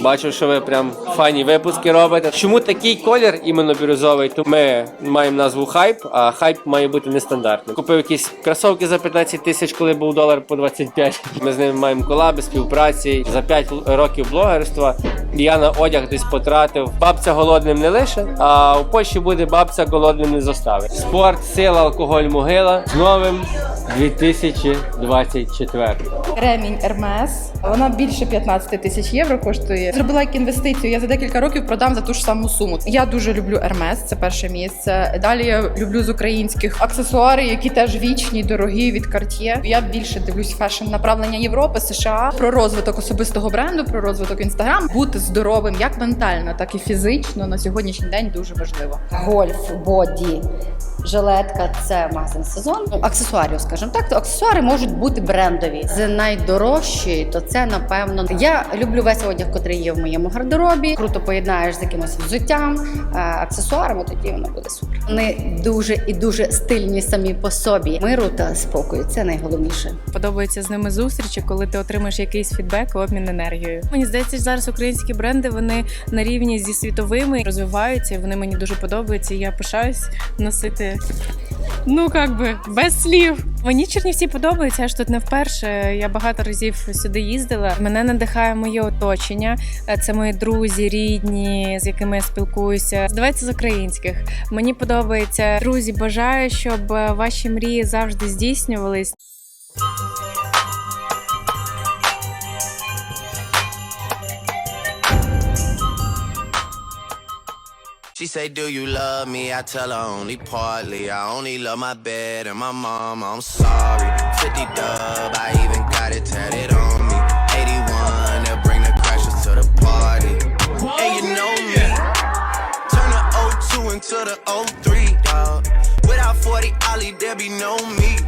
Бачу, що ви прям файні випуски робите. Чому такий колір іменно бірюзовий? То ми маємо назву хайп, а хайп має бути нестандартним. Купив якісь кросовки за 15 тисяч, коли був долар по 25. Ми з ними маємо колаби, співпраці за 5 років блогерства. Я на одяг десь потратив. Бабця голодним не лише, а у Польщі буде бабця голодним не заставить. Спорт, сила, алкоголь, могила з новим 2024. Ремінь Ермес. Вона більше 15 тисяч євро коштує. Зробила як інвестицію. Я за декілька років продам за ту ж саму суму. Я дуже люблю Ермес, це перше місце. Далі я люблю з українських аксесуари, які теж вічні, дорогі від Cartier. Я більше дивлюсь фешн направлення Європи, США про розвиток особистого бренду, про розвиток інстаграм. Бути здоровим як ментально, так і фізично на сьогоднішній день дуже важливо. гольф, боді, жилетка це магазин сезон. Ну, аксесуарів, скажімо так, то аксесуари можуть бути брендові. З найдорожчої, то це напевно. Я люблю весь одяг, котрий є в моєму гардеробі. Круто поєднаєш з якимось взуттям, е, аксесуарами, тоді воно буде супер. Вони дуже і дуже стильні самі по собі. Миру та спокою це найголовніше. Подобається з ними зустрічі, коли ти отримаєш якийсь фідбек обмін енергією. Мені здається, зараз українські бренди вони на рівні зі світовими розвиваються. Вони мені дуже подобаються. Я пишаюсь носити. Ну як би без слів. Мені Чернівці подобаються, я ж тут не вперше. Я багато разів сюди їздила. Мене надихає моє оточення. Е, Це мої друзі, рідні, з якими я спілкуюся. Здавайте з українських. Мені подобається друзі. Бажаю, щоб е, ваші мрії завжди здійснювались. She say, Do you love me? I tell her only partly. I only love my bed and my mom. I'm sorry. 50 dub, I even got it tatted on me. 81, they'll bring the crashers to the party. And you know me. Turn the 02 into the 03, dog. Without 40 Ollie, there be no me.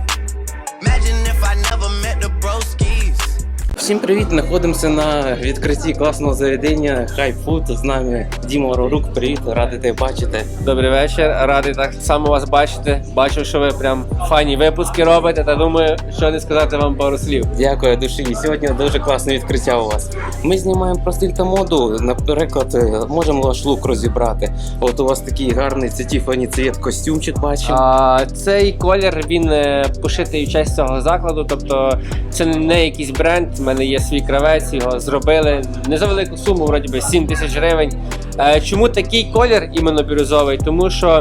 Всім привіт! Знаходимося на відкритті класного заведення Food. З нами Діма Рорук. Привіт, радий тебе бачити. Добрий вечір, радий так само вас бачити. Бачу, що ви прям файні випуски робите, та думаю, що не сказати вам пару слів. Дякую душі. І Сьогодні дуже класне відкриття у вас. Ми знімаємо про стиль та моду. Наприклад, е, можемо ваш лук розібрати. От у вас такий гарний це Тіфані цвіт костюмчик бачимо. А цей колір він е, пошитий в честь цього закладу. Тобто це не якийсь бренд. У мене є свій кравець, його зробили не за велику суму, вроді би 7 тисяч гривень. Е, Чому такий колір іменно бірюзовий? Тому що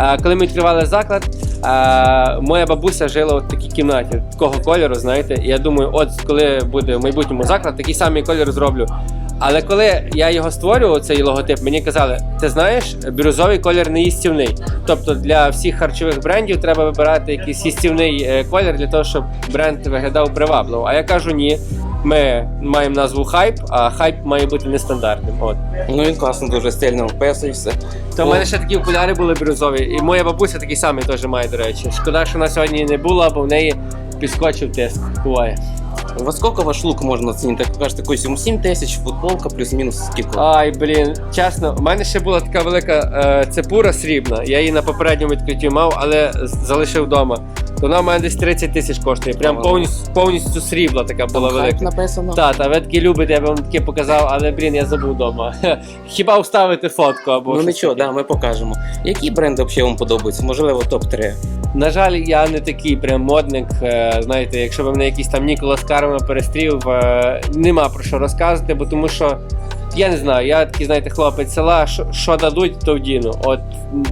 е, коли ми відкривали заклад, е, моя бабуся жила в такій кімнаті такого кольору. Знаєте, і я думаю, от коли буде в майбутньому заклад, такий самий колір зроблю. Але коли я його створював, цей логотип, мені казали, ти знаєш, бірюзовий колір не їстівний. Тобто для всіх харчових брендів треба вибирати якийсь їстівний е, колір для того, щоб бренд виглядав привабливо. А я кажу, ні. Ми маємо назву хайп, а хайп має бути нестандартним. От Ну він класно, дуже стильно вписуєшся. то в мене ще такі окуляри були бірюзові, і моя бабуся такий самий теж має, до речі. Шкода, що вона сьогодні не була, бо в неї підскочив тиск. Буває. Во сколько ваш лук можна оцінити? Як кажете, костюм 7 тисяч, футболка плюс-мінус скільки? Ай, блін, чесно, у мене ще була така велика е, цепура срібна. Я її на попередньому відкритті мав, але залишив вдома. То вона в мене десь 30 тисяч коштує. Прям повністю повністю срібла така була велика. написано. Та, та ви такі любите, я б вам таке показав, але блін, я забув вдома. Хіба вставити фотку або Ну щось нічого, таке. да, ми покажемо. Які бренди взагалі вам подобаються? Можливо, топ-3. На жаль, я не такий прям модник. е, Знаєте, якщо б мене якийсь там Ніколас Карма перестрів, е, нема про що розказувати, бо тому що я не знаю, я такий, знаєте, хлопець села, що, що дадуть, то вдіну. От м,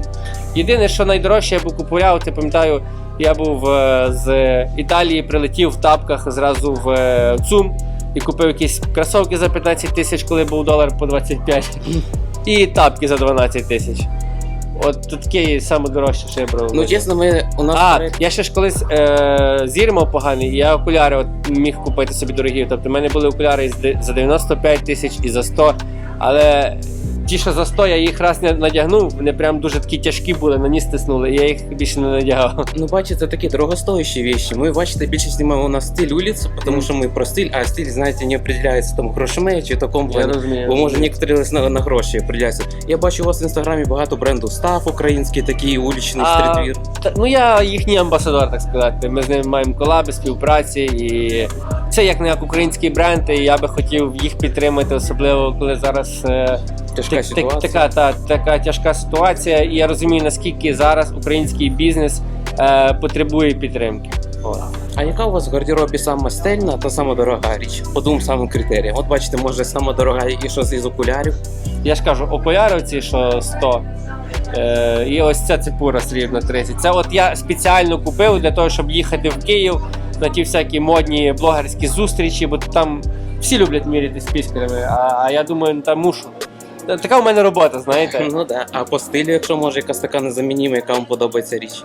єдине, що найдорожче я би купував, ти пам'ятаю, я був е, з Італії, прилетів в тапках зразу в е, ЦУМ і купив якісь кросовки за 15 тисяч, коли був долар по 25, і тапки за 12 тисяч. От таке саме дорожче, що я брав. Ну чесно, ми у нас А, проект- я ще ж колись е, зір мав поганий, і я окуляри от міг купити собі дорогі. Тобто в мене були окуляри за 95 тисяч і за 100. Але ті, що за 100, я їх раз не надягнув, вони прям дуже такі тяжкі були, на ніс тиснули, і я їх більше не надягав. Ну, бачите, такі дорогостоящі вещи. Ми, бачите, більше знімаємо на стиль улиц, тому що ми про стиль, а стиль, знаєте, не определяється там грошима чи такому Я плані. розумію. Бо може некоторі на, на гроші определяються. Я бачу у вас в інстаграмі багато бренду став український, такий уличний А, стрітвір. Та, ну я їхній амбасадор, так сказати. Ми з ними маємо колаби, співпраці і це як не як український бренд, і я би хотів їх підтримати, особливо коли зараз е, Тяжка так- ситуація. так- така, та, така тяжка ситуація. І я розумію, наскільки зараз український бізнес е, потребує підтримки. От. А яка у вас в гардеробі сама стильна та сама дорога річ? По двом самим критеріям. От бачите, може сама дорога і щось із окулярів. Я ж кажу, окуляри ці, що 100. Е, і ось ця цепура срібна 30. Це от я спеціально купив для того, щоб їхати в Київ на ті всякі модні блогерські зустрічі, бо там всі люблять міряти з пісками, а, а я думаю, ну, та мушу. Та- Така у мене робота, знаєте. Ну да. А по стилю, якщо може якась така незамініма, яка вам подобається річ.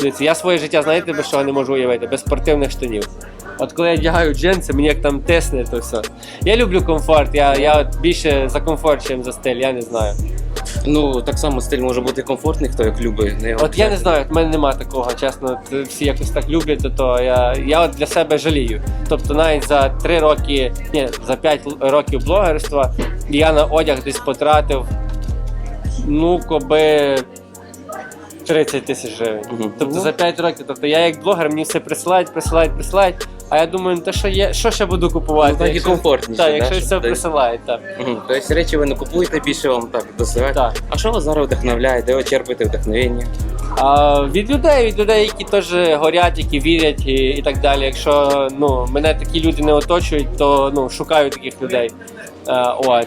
Дивіться, я своє життя, знаєте, без чого не можу уявити, без спортивних штанів. От коли я вдягаю джинси, мені як там тисне, то все. Я люблю комфорт, я, я от більше за комфорт, ніж за стиль, я не знаю. Ну так само стиль може бути комфортний, хто як любить. Не От я не знаю, в мене немає такого, чесно. Всі якось так люблять, то, то я, я от для себе жалію. Тобто навіть за 3 роки, ні, за 5 л- років блогерства я на одяг десь потратив, ну, коби 30 тисяч гривень. Тобто за 5 років. Тобто я як блогер, мені все присилають, присилають, присилають. А я думаю, ну, та що є, що ще буду купувати? Ну, так і якщо- комфортніше, Так, да, якщо щоб все десь- присилають, так. Мгм. Тобто речі ви не купуєте більше вам так досилають. так. А що вас зараз вдохновляє? Де ви черпаєте вдохновення? А, від людей, від людей, які теж горять, які вірять і, і так далі. Якщо ну, мене такі люди не оточують, то ну, шукаю таких людей. А, от.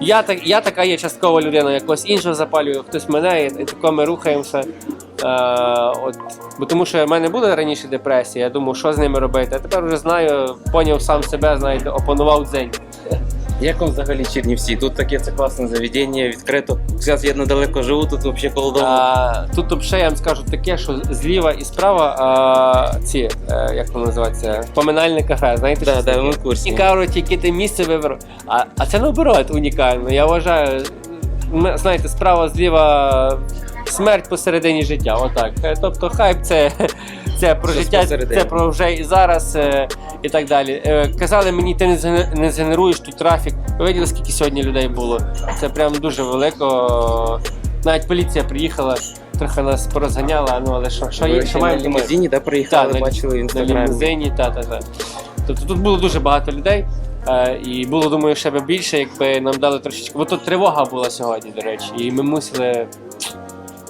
Я, так, я така є часткова людина, якось іншого запалюю, хтось мене, і, і тако ми рухаємося. А, от, бо тому що в мене була раніше депресія, я думав, що з ними робити. А тепер вже знаю, поняв сам себе, знаєте, опанував дзень. Як вам взагалі Чернівці? Тут таке це класне заведення, відкрито. Зараз я недалеко живу, тут взагалі коло дому. А, тут ще я вам скажу таке, що зліва і справа а, ці, е, як воно називається, поминальне кафе. Знаєте, Да, да, ми курсі. І кажуть, яке ти місце вибрав. А, а це наоборот унікально. Я вважаю, знаєте, справа зліва смерть посередині життя. Отак. Е, Тобто хайп це, це про Щось життя, посередині. це про вже і зараз е, і так далі. Е, Казали мені, ти не зген- згенеруєш тут трафік. Ви виділи, скільки сьогодні людей було? Це прям дуже велико. Навіть поліція приїхала, трохи нас порозганяла, ну але що, що, є, що на маємо? ми. лімузині, да, приїхали, Так, на- бачили в На інстаграмі. лімузині, та, та, та. Тобто тут було дуже багато людей. Е, і було, думаю, ще би більше, якби нам дали трошечки. Бо тут тривога була сьогодні, до речі, і ми мусили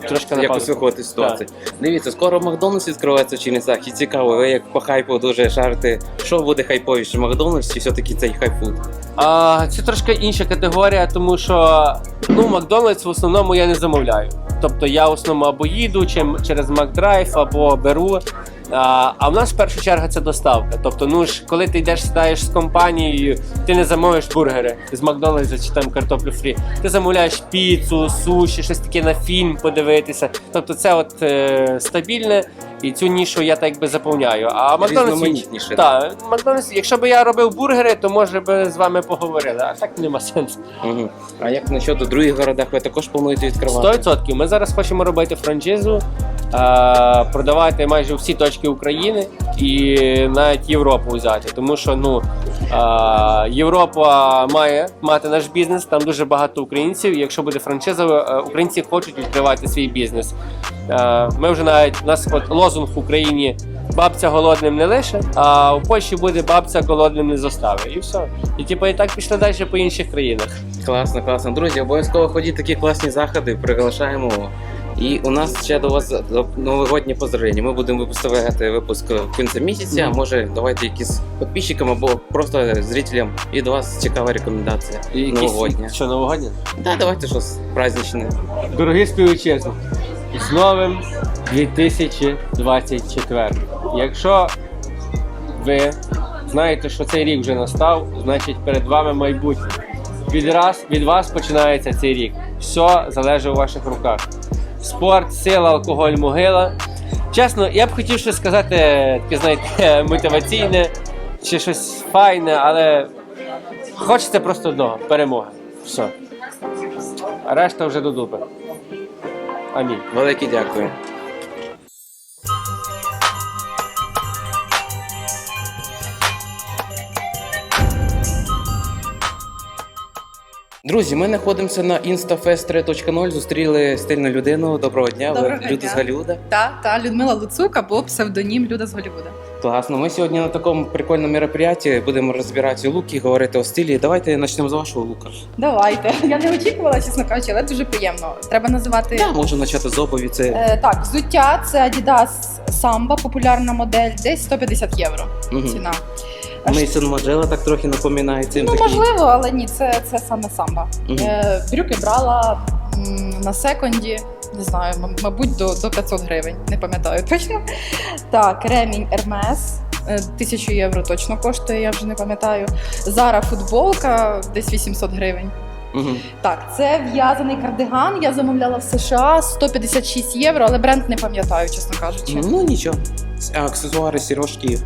трошки виходити з ситуації. Дивіться, скоро Макдональдс відкривається в Чернівцях, і цікаво, ви як по хайпу дуже шарите, що буде хайповіше, Макдональдс чи все-таки цей хайфуд? А, це трошки інша категорія, тому що ну, Макдональдс в основному я не замовляю. Тобто я в основному або їду чим, через Макдрайв, або беру. А, в нас в першу чергу це доставка. Тобто, ну ж, коли ти йдеш сідаєш з компанією, ти не замовиш бургери з Макдональдса чи там картоплю фрі. Ти замовляєш піцу, суші, щось таке на фільм подивитися. Тобто це от е, стабільне, і цю нішу я так би заповняю. А Макдональдс Різноманітніше. так, Макдональдс, якщо б я робив бургери, то може би з вами поговорили, а так нема сенсу. Угу. А як насчет у других городах ви також плануєте відкривати? 100%. Ми зараз хочемо робити франшизу, е, продавати майже всі точки України і навіть Європу взяти. Тому що ну, е, Європа має мати наш бізнес, там дуже багато українців. І якщо буде франшиза, е, українці хочуть відкривати свій бізнес. Е, Ми вже навіть у нас от лозунг в Україні. Бабця голодним не лише, а у Польщі буде бабця голодним не зоставить. І все. І типу і так пішли далі по інших країнах. Класно, класно. Друзі, обов'язково ходіть такі класні заходи, приглашаємо. І у нас ще до вас новогодні поздравлення. Ми будемо виставляти випуск в кінці місяця. Мгм. Може, давайте якісь підписчикам або просто зрителям від вас цікава рекомендація. І якісь- Новогодня. Що новогодня? Да, давайте щось праздничне. Дорогі співвітчизники, з новим 2024. Якщо ви знаєте, що цей рік вже настав, значить перед вами майбутнє. Від, раз, від вас починається цей рік. Все залежить у ваших руках. Спорт, сила, алкоголь, могила. Чесно, я б хотів щось сказати, таке, знаєте, мотиваційне чи щось файне, але хочеться просто одного перемоги. Все. А решта вже до дупи. Амінь. Велике дякую. Друзі, ми знаходимося на InstaFest 3.0, зустріли стильну людину. Доброго дня, Доброго ви Люда дня. з Галюда. Та, та Людмила Луцук або псевдонім Люда з Голлівуда. Класно. Ми сьогодні на такому прикольному мероприятии будемо розбирати луки, говорити о стилі. Давайте почнемо з вашого лука. Давайте. Я не очікувала, чесно кажучи, але дуже приємно. Треба називати. Я можу почати з обуві. Це Е, так, взуття це Adidas Samba, популярна модель, десь 150 євро. мгм. Ціна. Мейсон Маджела так трохи напоминає цим. Ну, такий. можливо, але ні, це, це саме самба. Мгм. Е, брюки брала м, на секонді, не знаю, м- мабуть, до, до 500 гривень, не пам'ятаю точно. Так, ремінь Hermes. е, 1000 євро точно коштує, я вже не пам'ятаю. Зара футболка десь 800 гривень. Мгм. Так, це в'язаний кардиган. Я замовляла в США 156 євро, але бренд не пам'ятаю, чесно кажучи. Ну нічого. А аксесуари, сірожки.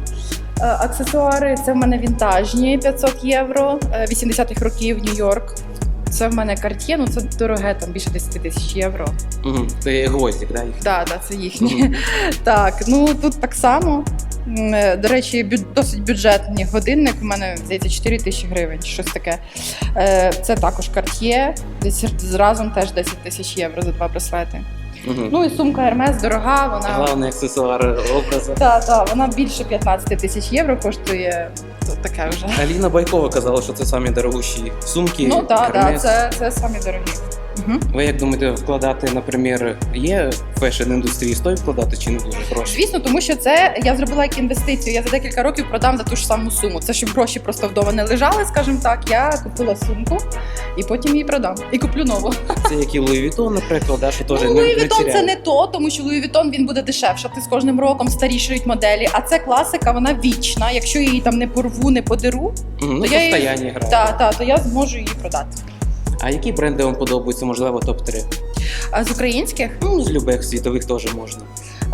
Е, Аксесуари це в мене вінтажні 500 євро, е, 80-х років Нью-Йорк. Це в мене Cartier, ну це дороге, там більше 10 тисяч євро. Угу. Це гвоздик, да? їх? Так, да, це їхні. Так, ну тут так само. Е, До речі, бю- досить бюджетний годинник. У мене здається 4 тисячі гривень, щось таке. Е, Це також Cartier, десь разом теж 10 тисяч євро за два браслети. Угу. Ну і сумка Hermes дорога, вона Главний аксесуар образу. та, та, вона більше 15 тисяч євро коштує. Тут таке вже. Аліна Байкова казала, що це самі дорогущі сумки. Ну так, да, Hermes. це, це самі дорогі. Угу. Ви як думаєте, вкладати, наприклад, є фешн індустрії стоїть вкладати чи не дуже гроші? Звісно, тому що це я зробила як інвестицію. Я за декілька років продам за ту ж саму суму. Це щоб гроші просто вдома не лежали, скажімо так. Я купила сумку і потім її продам. І куплю нову. Це як і Louis Vuitton, наприклад, да, що теж ну, не, Луї не Вітон це не то, тому що Луї Вітон він буде дешевшати з кожним роком, старішають моделі. А це класика, вона вічна. Якщо я її там не порву, не подару, Мгм, Ну, то я її- грає. та, та, то я зможу її продати. А які бренди вам подобаються, можливо, топ-3? А з українських Ну, з любих світових теж можна.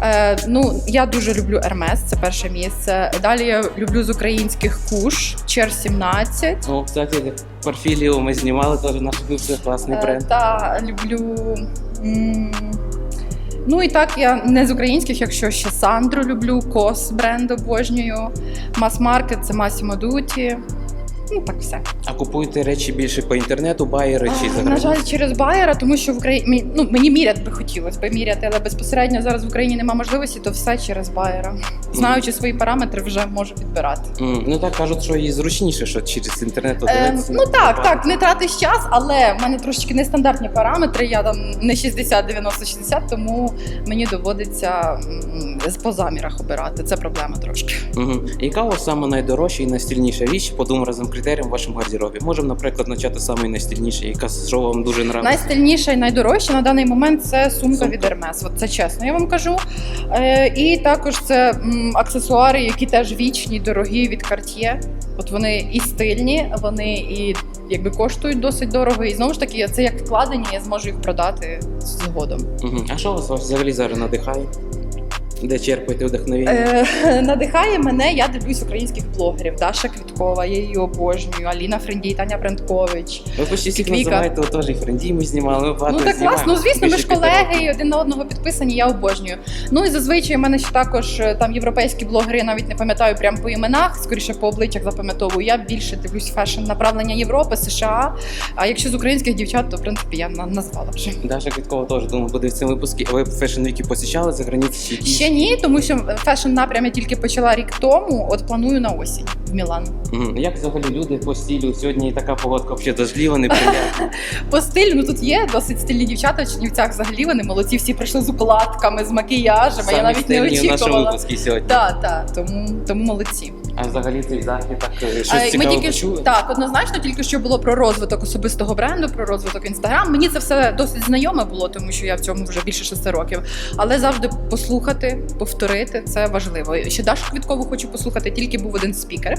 Е, ну, я дуже люблю Hermes, це перше місце. Далі я люблю з українських куш, Чер 17. Ну, кстати, Парфіліо ми знімали, теж наш дуже класний Е, бренд. та люблю. м, Ну і так, я не з українських, якщо ще Сандру люблю, Кос бренд обожнюю. Мас-маркет це Massimo Dutti. Ну так все. А купуєте речі більше по інтернету, байери чи за На жаль, через байера, тому що в Україні ну мені міряти би хотілося би міряти, але безпосередньо зараз в Україні немає можливості, то все через байера. Знаючи свої параметри, вже можу підбирати. М, Ну так кажуть, що їй зручніше, що через інтернет Е, ну так, так, не тратиш час, але в мене трошки нестандартні параметри. Я там не 60, 90, 60, тому мені доводиться м, по замірах обирати. Це проблема трошки. Угу. Яка у вас саме найдорожча і найстильніша річ по двом разом критеріям в вашому гардеробі? Можемо, наприклад, почати саме найстильніше, яка що вам дуже нравиться. Найстильніше і найдорожче на даний момент це сумка Сумка. від Hermes. От це чесно, я вам кажу. Е, і також це м, аксесуари, які теж вічні, дорогі від Cartier. От вони і стильні, вони і якби коштують досить дорого. І знову ж таки, це як вкладені, я зможу їх продати згодом. Угу. А що вас взагалі зараз надихає? Де черпаєте вдохновення? Е, надихає мене, я дивлюсь українських блогерів. Даша Квіткова, я її обожнюю, Аліна Френдій, Таня Брендкович. Ви почти всіх називаєте, теж і Френдій ми знімали, ми багато Ну так знімаємо. класно. Ну звісно, ми ж колеги і один на одного підписані. Я обожнюю. Ну і зазвичай в мене ще також е, там європейські блогери, я навіть не пам'ятаю прямо по іменах, скоріше по обличчях запам'ятовую. Я більше дивлюсь фешн направлення Європи, США. А якщо з українських дівчат, то в принципі я назвала вже. Даша Квіткова теж думаю, буде в цьому випуску. А ви Fashion Week посічали за якісь? Ще ні, тому що фешн напрям я тільки почала рік тому. От планую на осінь в Мілан. Як взагалі люди по стилю? Сьогодні така погодка взагалі дождліва, неприємна. По стилю, ну тут є досить стильні дівчата в Чернівцях взагалі вони молодці, всі прийшли з укладками, з макіяжем. Самі я навіть не стильні в нашому випуску сьогодні. Так, так, тому, тому молодці. А взагалі цей захід так е, А, щось Ми тільки почули? так, однозначно, тільки що було про розвиток особистого бренду, про розвиток інстаграм. Мені це все досить знайоме було, тому що я в цьому вже більше шести років. Але завжди послухати, повторити це важливо. Ще Дашу Квіткову хочу послухати, тільки був один спікер,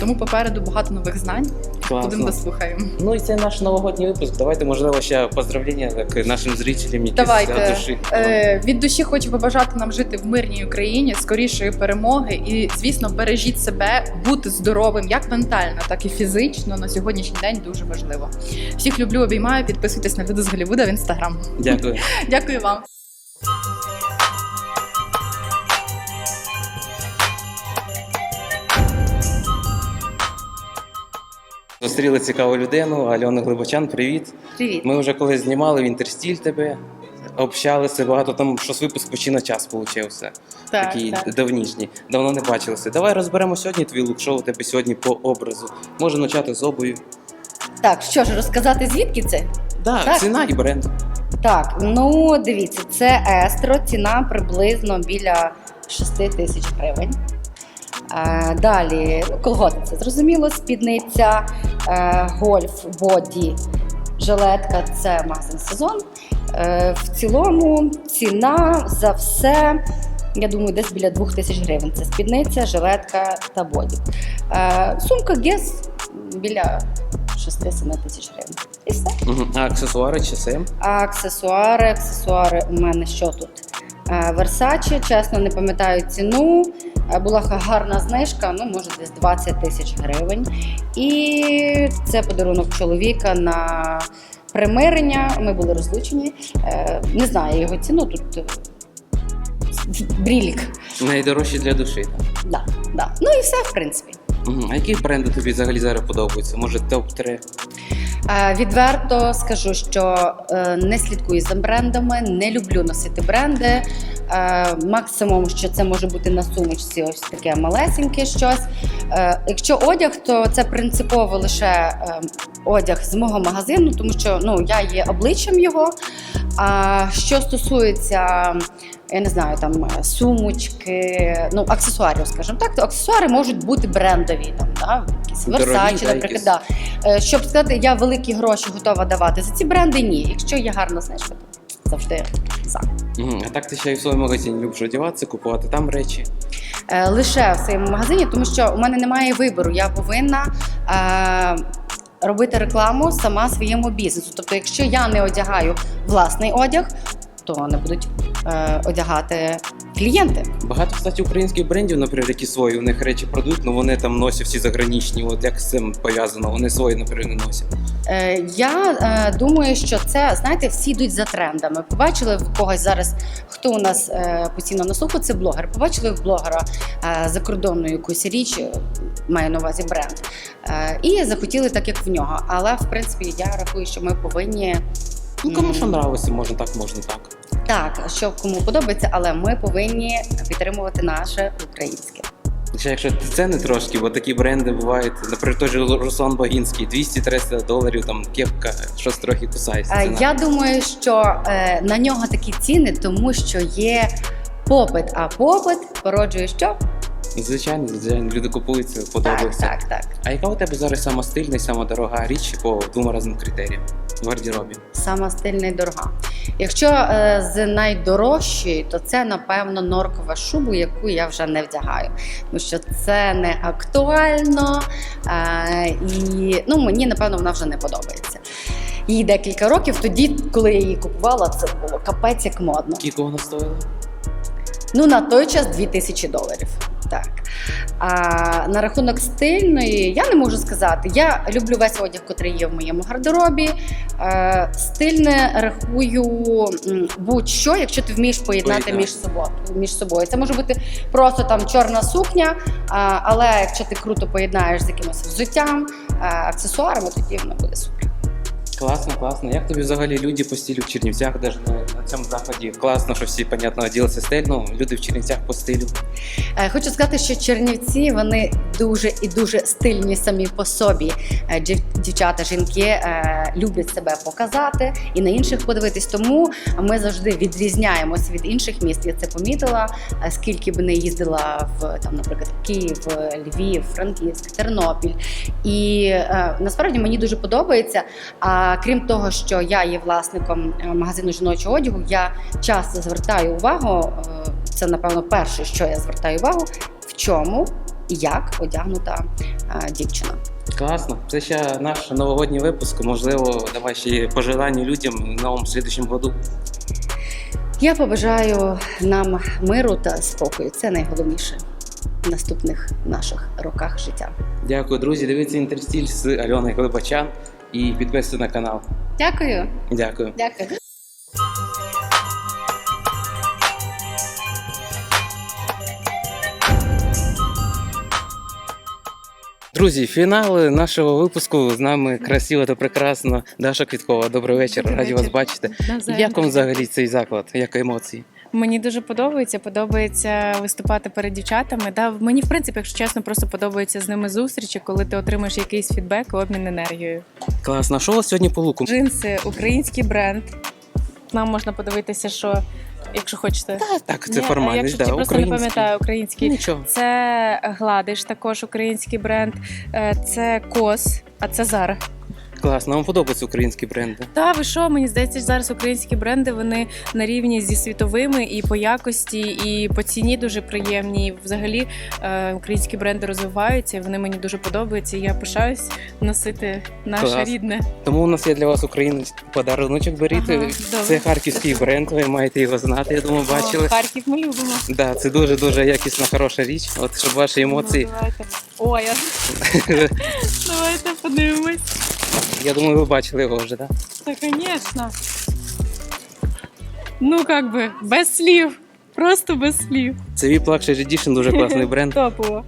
тому попереду багато нових знань. Класно. Будемо дослухаємо. Ну і це наш новогодній випуск. Давайте, можливо, ще поздравлення так, нашим зрителям, які Давайте. з душі. Е, від душі хочу побажати нам жити в мирній Україні, скорішої перемоги і, звісно, бережіть себе, бути здоровим як ментально, так і фізично на сьогоднішній день дуже важливо. Всіх люблю, обіймаю. Підписуйтесь на люди з Голлівуда в інстаграм. Дякую. Дякую вам. зустріли цікаву людину, Альону Глибочан. Привіт. Привіт. Ми вже колись знімали в інтерстіль тебе, общалися багато там, що з випуску чи на час получився. Так, Такий так. давнішній. Давно не бачилися. Давай розберемо сьогодні твій лук, що у тебе сьогодні по образу. Можна почати з обуві. Так, що ж, розказати звідки це? Да, Так. ціна і бренд. Так, ну дивіться, це естро, ціна приблизно біля 6 тисяч гривень. Е, далі ну, колготи, це зрозуміло, спідниця, е, гольф, боді, жилетка це магазин сезон. Е, в цілому ціна за все, я думаю, десь біля 2 тисяч гривень. Це спідниця, жилетка та боді. Е, сумка Гес біля 6-7 тисяч гривень. І все. А аксесуари, часи. А аксесуари, аксесуари у мене що тут? Versace, чесно, не пам'ятаю ціну. Е, Була гарна знижка, ну може десь 20 тисяч гривень. І це подарунок чоловіка на примирення. Ми були розлучені. Е, Не знаю його ціну. Тут е, брілік. Найдорожчі для душі. Так. Да, да. Ну і все, в принципі. Угу. А які бренди тобі взагалі зараз подобаються? Може, топ-3? Е, Відверто скажу, що е, не слідкую за брендами, не люблю носити бренди. Е, Максимум, що це може бути на сумочці, ось таке малесеньке щось. Е, Якщо одяг, то це принципово лише е, одяг з мого магазину, тому що ну я є обличчям його. А що стосується, я не знаю, там сумочки, ну аксесуарів, скажімо так, то аксесуари можуть бути брендові, там да, якісь да, наприклад. якісь. Да. Е, Щоб сказати, я великі гроші готова давати за ці бренди, ні. Якщо є гарна знижка, то завжди за. А так ти ще й в своєму магазині любиш одягатися, купувати там речі. Е, Лише в своєму магазині, тому що у мене немає вибору. Я повинна. Е, Робити рекламу сама своєму бізнесу. Тобто, якщо я не одягаю власний одяг, то не будуть е, одягати клієнти. Багато, кстати, українських брендів, наприклад, які свої у них речі продають, але вони там носять всі заграничні. От як з цим пов'язано, вони свої, наприклад, не носять. Е, Я е, думаю, що це знаєте, всі йдуть за трендами. Побачили в когось зараз, хто у нас е, постійно на слуху, це блогер. Побачили в блогера е, закордонну якусь річ, е, маю на увазі бренд, е, і захотіли так, як в нього. Але в принципі я рахую, що ми повинні Ну, кому що нравиться, можна так, можна так. Так, що кому подобається, але ми повинні підтримувати наше українське. Ще якщо це не трошки, бо такі бренди бувають, наприклад, той же Руслан Багінський, 200-300 доларів, там кепка, щось трохи кусається. Е, ціна. Я думаю, що е, на нього такі ціни, тому що є попит, а попит породжує що? Звичайно, звичайно, люди купуються, Так, подобається. так, так. А яка у тебе зараз сама стильна і сама дорога річ по двом разним критеріям в гардеробі? Сама стильна і дорога. Якщо е, з найдорожчої, то це напевно норкова шуба, яку я вже не вдягаю. Тому що це не актуально е, і ну, мені напевно вона вже не подобається. Їй декілька років, тоді, коли я її купувала, це було капець як модно. Скільки вона стоїла? Ну, на той час 2000 доларів. Так. А на рахунок стильної, я не можу сказати. Я люблю весь одяг, який є в моєму гардеробі. Е, стильне рахую будь-що, якщо ти вмієш поєднати між собою, між собою. Це може бути просто там чорна сукня, а, але якщо ти круто поєднаєш з якимось взуттям, а, аксесуарами, тоді воно буде супер. Класно, класно. Як тобі взагалі люди по стилю в Чернівцях, навіть на, на цьому заході? Класно, що всі, понятно, оділися стильно. Люди в Чернівцях по стилю. Е, Хочу сказати, що Чернівці вони дуже і дуже стильні самі по собі. Е, дів- Дівчата, жінки е, люблять себе показати і на інших подивитись. Тому ми завжди відрізняємось від інших міст. Я це помітила. Скільки б не їздила в там, наприклад, Київ, Львів, Франківськ, Тернопіль. І насправді мені дуже подобається. А крім того, що я є власником е, магазину жіночого одягу, я часто звертаю увагу. е, Це напевно перше, що я звертаю увагу, в чому і як одягнута е, дівчина. Класно. Це ще наш новогодній випуск. Можливо, давай ще пожелання людям в новому слідчому году. Я побажаю нам миру та спокою. Це найголовніше в наступних наших роках життя. Дякую, друзі. Дивіться інтерстіль з Альоною Глибачан і підписуйтесь на канал. Дякую. Дякую. Дякую. Друзі, фінал нашого випуску з нами красиво та прекрасно. Даша Квіткова, добрий вечір. Добрий Раді вас бачити. Як вам взагалі цей заклад? Як емоції? Мені дуже подобається. Подобається виступати перед дівчатами. Да, мені, в принципі, якщо чесно, просто подобається з ними зустрічі, коли ти отримаєш якийсь фідбек і обмін енергією. Класно. Що у вас сьогодні по луку? Джинси, український бренд. Нам можна подивитися, що якщо хочете. Та, так, це Ні, формальність, Якщо да, ти просто не пам'ятаю український. Нічого. Це гладиш, також український бренд, Е, це кос, а це Зара. Класно, вам подобаються українські бренди. Та ви що? Мені здається, зараз українські бренди вони на рівні зі світовими і по якості, і по ціні дуже приємні. І взагалі е, українські бренди розвиваються. Вони мені дуже подобаються. і Я пишаюсь носити наше Клас. рідне. Тому у нас є для вас українець подаруночок. Беріть. Ага, добре. це харківський бренд, ви маєте його знати, я думаю, бачили. О, Харків ми любимо. Да, це дуже дуже якісна, хороша річ. От щоб ваші емоції. Ну, давайте. Ой, я... давайте подивимось. Я думаю, ви бачили його вже, так? Та, звісно. Ну, як би, без слів. Просто без слів. Це VIP Luxury Edition, дуже класний бренд. Топово.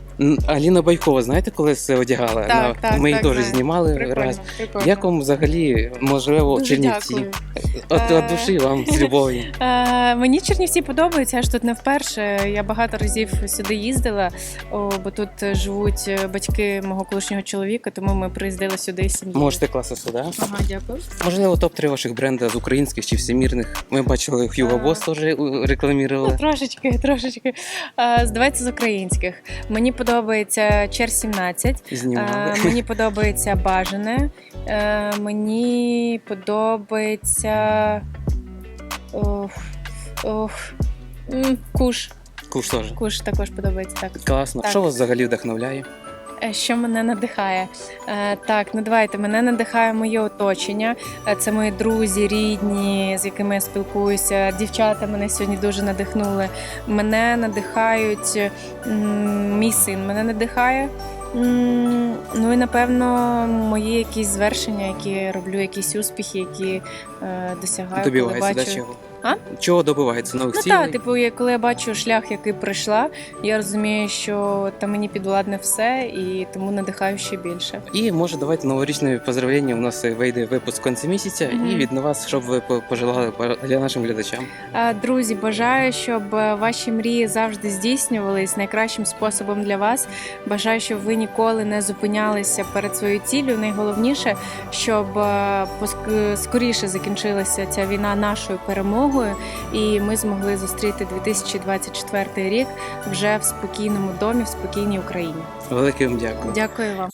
Аліна Байкова, знаєте, коли це одягала? Так, так, Ми їх так, теж знаю. знімали Прикольно, раз. прикольно. Як вам взагалі можливо Дуже Чернівці? дякую. От, Е, от душі вам з любов'ю. Е, мені Чернівці подобаються, аж тут не вперше. Я багато разів сюди їздила, о, бо тут живуть батьки мого колишнього чоловіка, тому ми приїздили сюди з сім'єю. Можете класи сюди. Ага, дякую. Можливо, топ-3 ваших бренда з українських чи всемірних. Ми бачили Hugo. Boss теж е, Ну, трошечки, трошечки. Е, Давайте з українських. Мені подобається Чер 17. Знімали. Е, мені подобається бажане. Е, мені подобається. Ох, ох, м, куш. Куш теж. Куш також подобається так. Класно. Так. Що вас взагалі вдохновляє? Е, Що мене надихає? Е, так, ну давайте. Мене надихає моє оточення. Е, Це мої друзі, рідні, з якими я спілкуюся. Дівчата мене сьогодні дуже надихнули. Мене надихають мій син. Мене надихає. Ну і напевно мої якісь звершення, які я роблю, якісь успіхи, які е, досягаю. коли Добивається, да, бачу... чого? А? Чого добивається? Нових Ну цілей? так, типу, я- коли я бачу шлях, який пройшла, я розумію, що там мені підвладне все, і тому надихаю ще більше. І може давайте новорічне поздравлення. У нас вийде випуск в кінці місяця, Мгм. і від вас, щоб ви по- пожелали для нашим глядачам. А, Друзі, бажаю, щоб е, ваші мрії завжди здійснювались найкращим способом для вас. Бажаю, щоб ви ніколи не зупинялися перед своєю ціллю. Найголовніше, щоб е, поск- скоріше закінчилася ця війна нашою перемогою, і ми змогли зустріти 2024 рік вже в спокійному домі, в спокійній Україні. Велике вам дякую. Дякую вам.